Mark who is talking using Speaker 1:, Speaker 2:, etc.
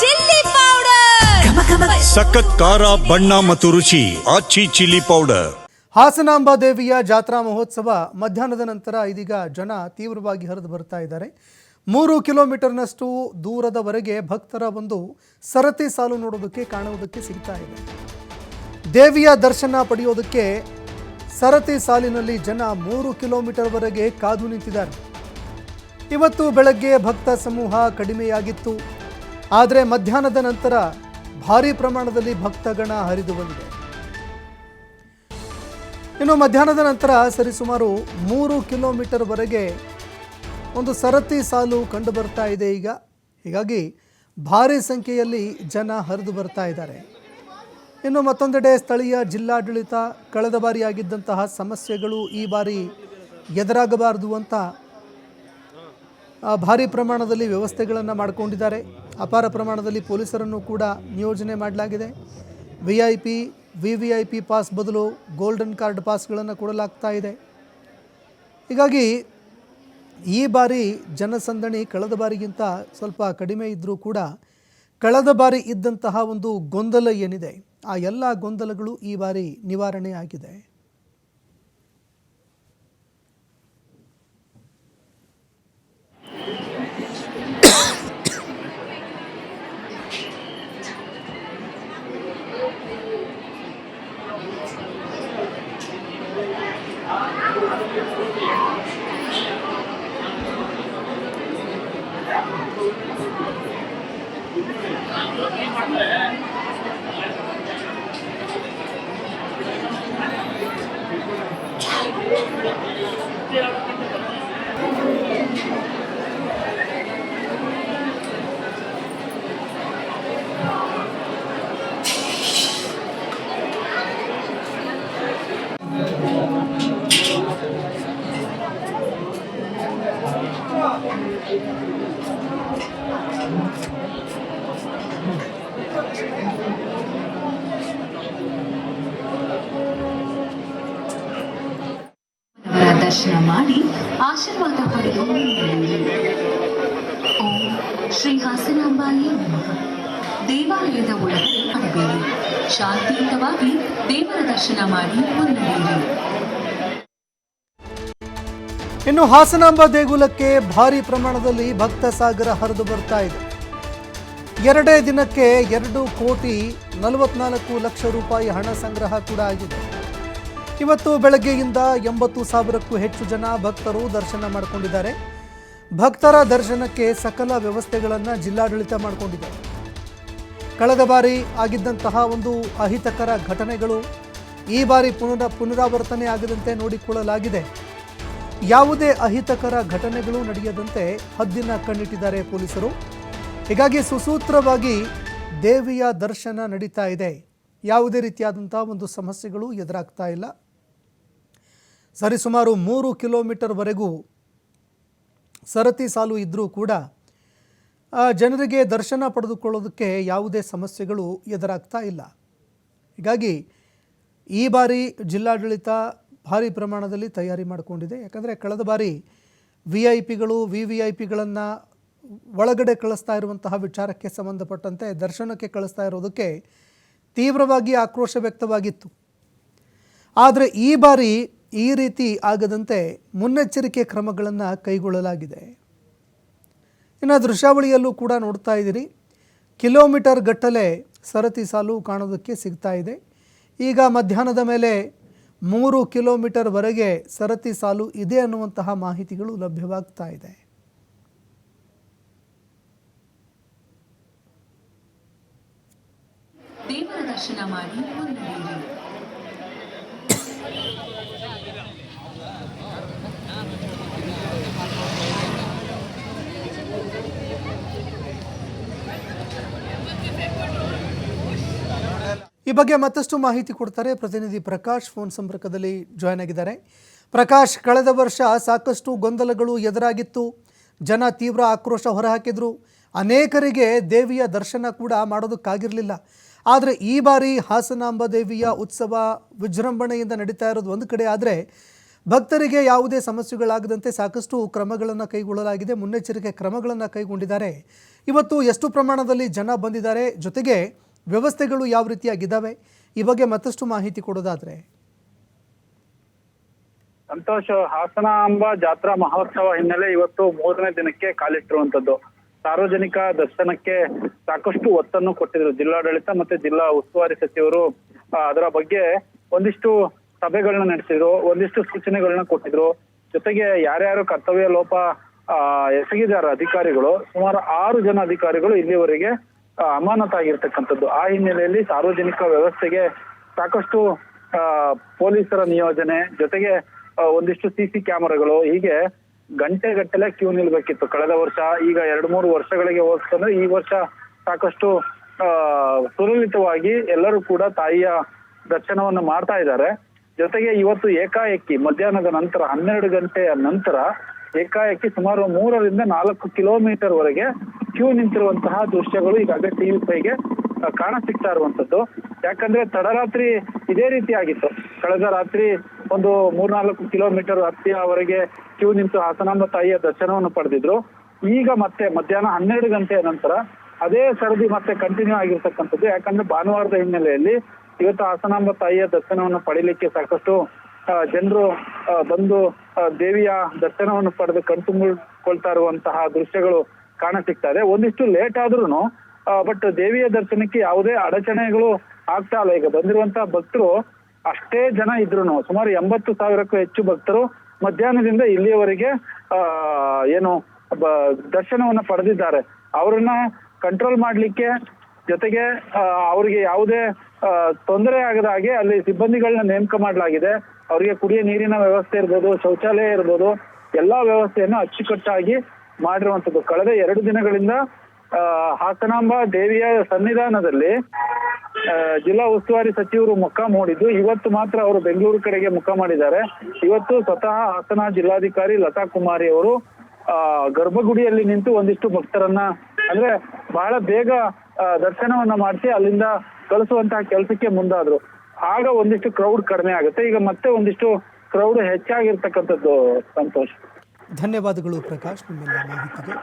Speaker 1: Chilli powder.
Speaker 2: ಸಖತ್ ಖಾರ ಬಣ್ಣ ಮತ್ತು ರುಚಿ ಆಚಿ ಚಿಲ್ಲಿ ಪೌಡರ್.
Speaker 3: ಹಾಸನಾಂಬ ದೇವಿಯ ಜಾತ್ರಾ ಮಹೋತ್ಸವ ಮಧ್ಯಾಹ್ನದ ನಂತರ ಇದೀಗ ಜನ ತೀವ್ರವಾಗಿ ಹರಿದು ಬರ್ತಾ ಇದ್ದಾರೆ. ಮೂರು ಕಿಲೋಮೀಟರ್ನಷ್ಟು ದೂರದವರೆಗೆ ಭಕ್ತರ ಒಂದು ಸರತಿ ಸಾಲು ನೋಡೋದಕ್ಕೆ ಕಾಣುವುದಕ್ಕೆ ಸಿಗ್ತಾ ಇದೆ. ದೇವಿಯ ದರ್ಶನ ಪಡೆಯೋದಕ್ಕೆ ಸರತಿ ಸಾಲಿನಲ್ಲಿ ಜನ ಮೂರು ಕಿಲೋಮೀಟರ್ವರೆಗೆ ಕಾದು ನಿಂತಿದ್ದಾರೆ. ಇವತ್ತು ಬೆಳಗ್ಗೆ ಭಕ್ತ ಸಮೂಹ ಕಡಿಮೆಯಾಗಿತ್ತು. ಆದರೆ ಮಧ್ಯಾಹ್ನದ ನಂತರ ಭಾರೀ ಪ್ರಮಾಣದಲ್ಲಿ ಭಕ್ತಗಣ ಹರಿದು ಬಂದಿದೆ. ಇನ್ನು ಮಧ್ಯಾಹ್ನದ ನಂತರ ಸರಿಸುಮಾರು ಮೂರು ಕಿಲೋಮೀಟರ್ವರೆಗೆ ಒಂದು ಸರತಿ ಸಾಲು ಕಂಡು ಬರ್ತಾ ಇದೆ ಈಗ. ಹೀಗಾಗಿ ಭಾರಿ ಸಂಖ್ಯೆಯಲ್ಲಿ ಜನ ಹರಿದು ಬರ್ತಾ ಇದ್ದಾರೆ. ಇನ್ನು ಮತ್ತೊಂದೆಡೆ ಸ್ಥಳೀಯ ಜಿಲ್ಲಾಡಳಿತ ಕಳೆದ ಬಾರಿ ಆಗಿದ್ದಂತಹ ಸಮಸ್ಯೆಗಳು ಈ ಬಾರಿ ಎದುರಾಗಬಾರದು ಅಂತ ಭಾರಿ ಪ್ರಮಾಣದಲ್ಲಿ ವ್ಯವಸ್ಥೆಗಳನ್ನು ಮಾಡಿಕೊಂಡಿದ್ದಾರೆ. ಅಪಾರ ಪ್ರಮಾಣದಲ್ಲಿ ಪೊಲೀಸರನ್ನು ಕೂಡ ನಿಯೋಜನೆ ಮಾಡಲಾಗಿದೆ. V I P V V I P pass ಬದಲು ಗೋಲ್ಡನ್ ಕಾರ್ಡ್ ಪಾಸ್ಗಳನ್ನು ಕೊಡಲಾಗ್ತಾ ಇದೆ. ಹೀಗಾಗಿ ಈ ಬಾರಿ ಜನಸಂದಣಿ ಕಳೆದ ಬಾರಿಗಿಂತ ಸ್ವಲ್ಪ ಕಡಿಮೆ ಇದ್ದರೂ ಕೂಡ ಕಳೆದ ಬಾರಿ ಇದ್ದಂತಹ ಒಂದು ಗೊಂದಲ ಏನಿದೆ, ಆ ಎಲ್ಲ ಗೊಂದಲಗಳು ಈ ಬಾರಿ ನಿವಾರಣೆ ಆಗಿದೆ.
Speaker 4: ಅವರ ದರ್ಶನ ಮಾಡಿ ಆಶೀರ್ವಾದ ಪಡೆದು ಶ್ರೀ ಹಾಸನಾಂಬಾಯಿ ದೇವಾಲಯದ ಒಳಗಡೆ ಪಡಬೇಡಿ ಶಾಂತಿಯುತವಾಗಿ ದೇವರ ದರ್ಶನ ಮಾಡಿ ಮುನ್ನಡೆಯಿರಿ
Speaker 3: ಇನ್ನು ಹಾಸನಾಂಬ ದೇಗುಲಕ್ಕೆ ಭಾರಿ ಪ್ರಮಾಣದಲ್ಲಿ ಭಕ್ತ ಸಾಗರ ಹರಿದು ಬರ್ತಾ ಇದೆ. ಎರಡೇ ದಿನಕ್ಕೆ ಎರಡು ಕೋಟಿ ನಲವತ್ನಾಲ್ಕು ಲಕ್ಷ ರೂಪಾಯಿ ಹಣ ಸಂಗ್ರಹ ಕೂಡ ಆಗಿದೆ. ಇವತ್ತು ಬೆಳಗ್ಗೆಯಿಂದ ಎಂಬತ್ತು ಸಾವಿರಕ್ಕೂ ಹೆಚ್ಚು ಜನ ಭಕ್ತರು ದರ್ಶನ ಮಾಡಿಕೊಂಡಿದ್ದಾರೆ. ಭಕ್ತರ ದರ್ಶನಕ್ಕೆ ಸಕಲ ವ್ಯವಸ್ಥೆಗಳನ್ನು ಜಿಲ್ಲಾಡಳಿತ ಮಾಡಿಕೊಂಡಿದೆ. ಕಳೆದ ಬಾರಿ ಆಗಿದ್ದಂತಹ ಒಂದು ಅಹಿತಕರ ಘಟನೆಗಳು ಈ ಬಾರಿ ಪುನರ ಪುನರಾವರ್ತನೆ ಆಗದಂತೆ ನೋಡಿಕೊಳ್ಳಲಾಗಿದೆ. ಯಾವುದೇ ಅಹಿತಕರ ಘಟನೆಗಳು ನಡೆಯದಂತೆ ಹದ್ದಿನ ಕಣ್ಣಿಟ್ಟಿದ್ದಾರೆ ಪೊಲೀಸರು. ಹೀಗಾಗಿ ಸುಸೂತ್ರವಾಗಿ ದೇವಿಯ ದರ್ಶನ ನಡೀತಾ ಇದೆ. ಯಾವುದೇ ರೀತಿಯಾದಂಥ ಒಂದು ಸಮಸ್ಯೆಗಳು ಎದುರಾಗ್ತಾ ಇಲ್ಲ. ಸರಿಸುಮಾರು ಮೂರು ಕಿಲೋಮೀಟರ್ವರೆಗೂ ಸರತಿ ಸಾಲು ಇದ್ದರೂ ಕೂಡ ಜನರಿಗೆ ದರ್ಶನ ಪಡೆದುಕೊಳ್ಳೋದಕ್ಕೆ ಯಾವುದೇ ಸಮಸ್ಯೆಗಳು ಎದುರಾಗ್ತಾ ಇಲ್ಲ. ಹೀಗಾಗಿ ಈ ಬಾರಿ ಜಿಲ್ಲಾಡಳಿತ ಭಾರಿ ಪ್ರಮಾಣದಲ್ಲಿ ತಯಾರಿ ಮಾಡಿಕೊಂಡಿದೆ. ಯಾಕಂದರೆ ಕಳೆದ ಬಾರಿ ವಿ ಐ ಪಿಗಳು ವಿ ವಿ ಐ ಪಿಗಳನ್ನು ಒಳಗಡೆ ಕಳಿಸ್ತಾ ಇರುವಂತಹ ವಿಚಾರಕ್ಕೆ ಸಂಬಂಧಪಟ್ಟಂತೆ ದರ್ಶನಕ್ಕೆ ಕಳಿಸ್ತಾ ಇರೋದಕ್ಕೆ ತೀವ್ರವಾಗಿ ಆಕ್ರೋಶ ವ್ಯಕ್ತವಾಗಿತ್ತು. ಆದರೆ ಈ ಬಾರಿ ಈ ರೀತಿ ಆಗದಂತೆ ಮುನ್ನೆಚ್ಚರಿಕೆ ಕ್ರಮಗಳನ್ನು ಕೈಗೊಳ್ಳಲಾಗಿದೆ. ಇನ್ನು ದೃಶ್ಯಾವಳಿಯಲ್ಲೂ ಕೂಡ ನೋಡ್ತಾ ಇದ್ದೀರಿ. ಕಿಲೋಮೀಟರ್ ಗಟ್ಟಲೆ ಸರತಿ ಸಾಲು ಕಾಣೋದಕ್ಕೆ ಸಿಗ್ತಾ ಇದೆ. ಈಗ ಮಧ್ಯಾಹ್ನದ ಮೇಲೆ ಮೂರು ಕಿಲೋಮೀಟರ್ವರೆಗೆ ಸರತಿ ಸಾಲು ಇದೆ ಅನ್ನುವಂತಹ ಮಾಹಿತಿಗಳು ಲಭ್ಯವಾಗ್ತಾ ಇದೆ.
Speaker 4: ದೇವರ ದರ್ಶನ ಮಾಡಿ
Speaker 3: ಈ ಬಗ್ಗೆ ಮತ್ತಷ್ಟು ಮಾಹಿತಿ ಕೊಡ್ತಾರೆ ಪ್ರತಿನಿಧಿ ಪ್ರಕಾಶ್. ಫೋನ್ ಸಂಪರ್ಕದಲ್ಲಿ ಜಾಯ್ನ್ ಆಗಿದ್ದಾರೆ. ಪ್ರಕಾಶ್, ಕಳೆದ ವರ್ಷ ಸಾಕಷ್ಟು ಗೊಂದಲಗಳು ಎದುರಾಗಿತ್ತು. ಜನ ತೀವ್ರ ಆಕ್ರೋಶ ಹೊರಹಾಕಿದ್ರು. ಅನೇಕರಿಗೆ ದೇವಿಯ ದರ್ಶನ ಕೂಡ ಮಾಡೋದಕ್ಕಾಗಿರಲಿಲ್ಲ. ಆದರೆ ಈ ಬಾರಿ ಹಾಸನಾಂಬ ದೇವಿಯ ಉತ್ಸವ ವಿಜೃಂಭಣೆಯಿಂದ ನಡೀತಾ ಇರೋದು ಒಂದು ಕಡೆ ಆದರೆ ಭಕ್ತರಿಗೆ ಯಾವುದೇ ಸಮಸ್ಯೆಗಳಾಗದಂತೆ ಸಾಕಷ್ಟು ಕ್ರಮಗಳನ್ನು ಕೈಗೊಳ್ಳಲಾಗಿದೆ. ಮುನ್ನೆಚ್ಚರಿಕೆ ಕ್ರಮಗಳನ್ನು ಕೈಗೊಂಡಿದ್ದಾರೆ. ಇವತ್ತು ಎಷ್ಟು ಪ್ರಮಾಣದಲ್ಲಿ ಜನ ಬಂದಿದ್ದಾರೆ? ಜೊತೆಗೆ ವ್ಯವಸ್ಥೆಗಳು ಯಾವ ರೀತಿಯಾಗಿದ್ದಾವೆ? ಈ ಬಗ್ಗೆ ಮತ್ತಷ್ಟು ಮಾಹಿತಿ ಕೊಡೋದಾದರೆ.
Speaker 5: ಸಂತೋಷ್ ಹಾಸನಾಂಬ ಜಾತ್ರಾ ಮಹೋತ್ಸವ ಹಿನ್ನೆಲೆ ಇವತ್ತು ಮೂರನೇ ದಿನಕ್ಕೆ ಕಾಲಿಟ್ಟಿರುವಂತದ್ದು ಸಾರ್ವಜನಿಕ ದರ್ಶನಕ್ಕೆ ಸಾಕಷ್ಟು ಒತ್ತನ್ನು ಕೊಟ್ಟಿದ್ರು ಜಿಲ್ಲಾಡಳಿತ ಮತ್ತೆ ಜಿಲ್ಲಾ ಉಸ್ತುವಾರಿ ಸಚಿವರು. ಅದರ ಬಗ್ಗೆ ಒಂದಿಷ್ಟು ಸಭೆಗಳನ್ನ ನಡೆಸಿದ್ರು, ಒಂದಿಷ್ಟು ಸೂಚನೆಗಳನ್ನ ಕೊಟ್ಟಿದ್ರು. ಜೊತೆಗೆ ಯಾರ್ಯಾರು ಕರ್ತವ್ಯ ಲೋಪ ಎಸಗಿದಾರ ಅಧಿಕಾರಿಗಳು, ಸುಮಾರು ಆರು ಜನ ಅಧಿಕಾರಿಗಳು ಇಲ್ಲಿವರೆಗೆ ಅಮಾನತಾಗಿರ್ತಕ್ಕಂಥದ್ದು ಆ ಹಿನ್ನೆಲೆಯಲ್ಲಿ ಸಾರ್ವಜನಿಕ ವ್ಯವಸ್ಥೆಗೆ ಸಾಕಷ್ಟು ಪೊಲೀಸರ ನಿಯೋಜನೆ, ಜೊತೆಗೆ ಒಂದಿಷ್ಟು ಸಿಸಿ ಕ್ಯಾಮೆರಾಗಳು, ಹೀಗೆ ಗಂಟೆಗಟ್ಟಲೆ ಕ್ಯೂ ನಿಲ್ಬೇಕಿತ್ತು. ಕಳೆದ ವರ್ಷ, ಈಗ ಎರಡ್ ಮೂರು ವರ್ಷಗಳಿಗೆ ಹೋಲಿಸ್ಕೊಂಡ್ರೆ ಈ ವರ್ಷ ಸಾಕಷ್ಟು ಸುಲಲಿತವಾಗಿ ಎಲ್ಲರೂ ಕೂಡ ತಾಯಿಯ ದರ್ಶನವನ್ನು ಮಾಡ್ತಾ ಇದ್ದಾರೆ. ಜೊತೆಗೆ ಇವತ್ತು ಏಕಾಏಕಿ ಮಧ್ಯಾಹ್ನದ ನಂತರ, ಹನ್ನೆರಡು ಗಂಟೆಯ ನಂತರ ಏಕಾಏಕಿ ಸುಮಾರು ಮೂರರಿಂದ ನಾಲ್ಕು ಕಿಲೋಮೀಟರ್ ವರೆಗೆ ಕ್ಯೂ ನಿಂತಿರುವಂತಹ ದೃಶ್ಯಗಳು ಈಗಾಗಲೇ ಟಿವಿ ಫೈಗೆ ಕಾಣ ಸಿಗ್ತಾ ಇರುವಂತದ್ದು ಯಾಕಂದ್ರೆ ತಡರಾತ್ರಿ ಇದೇ ರೀತಿ ಆಗಿತ್ತು. ಕಳೆದ ರಾತ್ರಿ ಒಂದು ಮೂರ್ನಾಲ್ಕು ಕಿಲೋಮೀಟರ್ ಹತ್ತಿಯವರೆಗೆ ಕ್ಯೂ ನಿಂತು ಹಾಸನಾಂಬ ತಾಯಿಯ ದರ್ಶನವನ್ನು ಪಡೆದಿದ್ರು. ಈಗ ಮತ್ತೆ ಮಧ್ಯಾಹ್ನ ಹನ್ನೆರಡು ಗಂಟೆಯ ನಂತರ ಅದೇ ಸರದಿ ಮತ್ತೆ ಕಂಟಿನ್ಯೂ ಆಗಿರ್ತಕ್ಕಂಥದ್ದು. ಯಾಕಂದ್ರೆ ಭಾನುವಾರದ ಹಿನ್ನೆಲೆಯಲ್ಲಿ ಇವತ್ತು ಹಾಸನಾಂಬ ತಾಯಿಯ ದರ್ಶನವನ್ನು ಪಡಿಲಿಕ್ಕೆ ಸಾಕಷ್ಟು ಜನರು ಬಂದು ದೇವಿಯ ದರ್ಶನವನ್ನು ಪಡೆದು ಕಣ್ತುಂಬಿಕೊಳ್ತಾ ಇರುವಂತಹ ದೃಶ್ಯಗಳು ಕಾಣ ಸಿಗ್ತಾ ಇದೆ ಒಂದಿಷ್ಟು ಲೇಟ್ ಆದ್ರೂ ಬಟ್ ದೇವಿಯ ದರ್ಶನಕ್ಕೆ ಯಾವುದೇ ಅಡಚಣೆಗಳು ಆಗ್ತಾ ಇಲ್ಲ. ಈಗ ಬಂದಿರುವಂತಹ ಭಕ್ತರು ಅಷ್ಟೇ ಜನ ಇದ್ರು ಸುಮಾರು ಎಂಬತ್ತು ಸಾವಿರಕ್ಕೂ ಹೆಚ್ಚು ಭಕ್ತರು ಮಧ್ಯಾಹ್ನದಿಂದ ಇಲ್ಲಿಯವರೆಗೆ ಏನು ದರ್ಶನವನ್ನ ಪಡೆದಿದ್ದಾರೆ. ಅವರನ್ನ ಕಂಟ್ರೋಲ್ ಮಾಡ್ಲಿಕ್ಕೆ ಜೊತೆಗೆ ಅವರಿಗೆ ಯಾವುದೇ ತೊಂದರೆ ಆಗದ ಹಾಗೆ ಅಲ್ಲಿ ಸಿಬ್ಬಂದಿಗಳನ್ನ ನೇಮಕ ಮಾಡಲಾಗಿದೆ. ಅವರಿಗೆ ಕುಡಿಯ ನೀರಿನ ವ್ಯವಸ್ಥೆ ಇರ್ಬೋದು ಶೌಚಾಲಯ ಇರ್ಬೋದು ಎಲ್ಲಾ ವ್ಯವಸ್ಥೆಯನ್ನು ಅಚ್ಚುಕಟ್ಟಾಗಿ ಮಾಡಿರುವಂತದ್ದು ಕಳೆದ ಎರಡು ದಿನಗಳಿಂದ ಹಾಸನಾಂಬ ದೇವಿಯ ಸನ್ನಿಧಾನದಲ್ಲಿ ಜಿಲ್ಲಾ ಉಸ್ತುವಾರಿ ಸಚಿವರು ಮುಖ ಮೂಡಿದ್ದು ಇವತ್ತು ಮಾತ್ರ ಅವರು ಬೆಂಗಳೂರು ಕಡೆಗೆ ಮುಖ ಮಾಡಿದ್ದಾರೆ. ಇವತ್ತು ಸ್ವತಃ ಹಾಸನ ಜಿಲ್ಲಾಧಿಕಾರಿ ಲತಾ ಕುಮಾರಿ ಅವರು ಆ, ಗರ್ಭಗುಡಿಯಲ್ಲಿ ನಿಂತು ಒಂದಿಷ್ಟು ಭಕ್ತರನ್ನ ಅಂದ್ರೆ ಬಹಳ ಬೇಗ ದರ್ಶನವನ್ನ ಮಾಡಿಸಿ ಅಲ್ಲಿಂದ ಕಳಿಸುವಂತಹ ಕೆಲಸಕ್ಕೆ ಮುಂದಾದ್ರು. ಆಗ ಒಂದಿಷ್ಟು ಕ್ರೌಡ್ ಕಡಿಮೆ ಆಗುತ್ತೆ. ಈಗ ಮತ್ತೆ ಒಂದಿಷ್ಟು ಕ್ರೌಡ್ ಹೆಚ್ಚಾಗಿರ್ತಕ್ಕಂಥದ್ದು ಸಂತೋಷ್.
Speaker 3: ಧನ್ಯವಾದಗಳು ಪ್ರಕಾಶ್ ನಿಮ್ಮೆಲ್ಲ ಮಾಹಿತಿಗೆ.